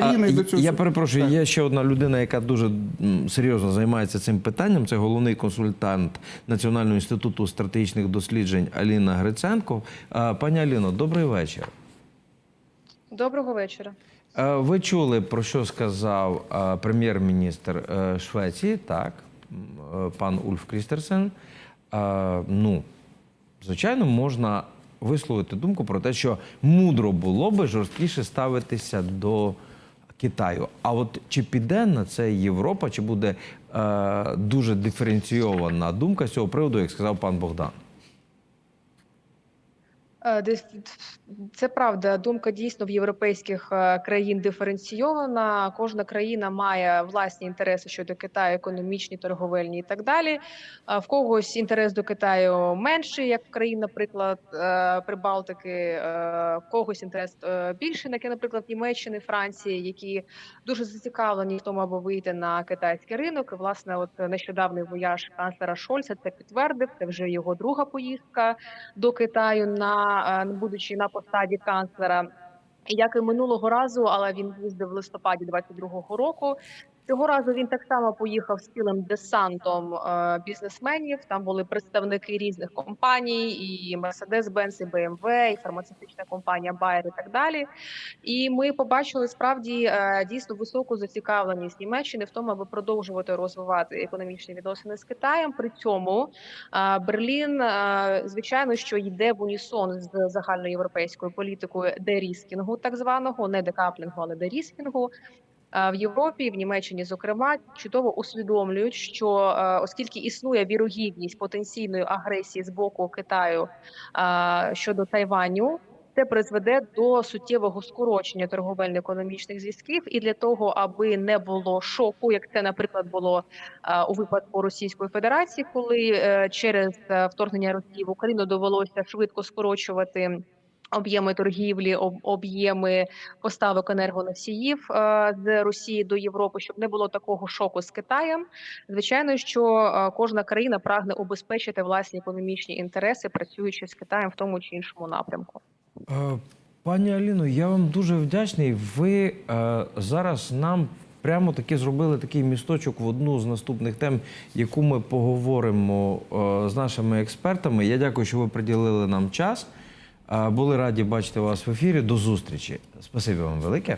країни А, до цього я перепрошую, Так. є ще одна людина, яка дуже серйозно займається цим питанням. Це головний консультант Національного інституту стратегічних досліджень Аліна Гриценко. Пані Аліно, добрий вечір. Доброго вечора. Ви чули, про що сказав прем'єр-міністр е, Швеції, так, е, пан Ульф Крістерсен. Ну, звичайно, можна висловити думку про те, що мудро було би жорсткіше ставитися до Китаю. А от чи піде на це Європа, чи буде е, дуже диференційована думка з цього приводу, як сказав пан Богдан? Е, Це правда. Думка дійсно в європейських е, країн диференційована. Кожна країна має власні інтереси щодо Китаю, економічні, торговельні і так далі. А В когось інтерес до Китаю менший, як країн, наприклад, е, Прибалтики, е, в когось інтерес е, більший, як, наприклад, Німеччини, Франції, які дуже зацікавлені в тому, аби вийти на китайський ринок. І власне, от нещодавний вояж канцлера Шольца це підтвердив. Це вже його друга поїздка до Китаю на е, будучи на посаді канцлера. Як і минулого разу, але він їздив в листопаді 22-го року. Цього разу він так само поїхав з цілим десантом е, бізнесменів. Там були представники різних компаній, і Mercedes-Benz, і BMW, і фармацевтична компанія Bayer і так далі. І ми побачили справді е, дійсно високу зацікавленість Німеччини в тому, аби продовжувати розвивати економічні відносини з Китаєм. При цьому е, Берлін, звичайно, що йде в унісон з загальноєвропейською політикою деріскінгу, так званого, не декаплінгу, але деріскінгу. В Європі, в Німеччині, зокрема, чудово усвідомлюють, що оскільки існує вірогідність потенційної агресії з боку Китаю щодо Тайваню, це призведе до суттєвого скорочення торговельно-економічних зв'язків, і для того, аби не було шоку, як це, наприклад, було у випадку Російської Федерації, коли е, через е, вторгнення Росії в Україну довелося швидко скорочувати. Об'єми торгівлі, об'єми поставок енергоносіїв е, з Росії до Європи, щоб не було такого шоку з Китаєм. Звичайно, що е, кожна країна прагне убезпечити власні економічні інтереси, працюючи з Китаєм в тому чи іншому напрямку. Е, Пані Аліно, я вам дуже вдячний. Ви зараз нам прямо таки зробили такий місточок в одну з наступних тем, яку ми поговоримо з нашими експертами. Я дякую, що ви приділили нам час. Були раді бачити вас в ефірі. До зустрічі. Спасибі вам велике.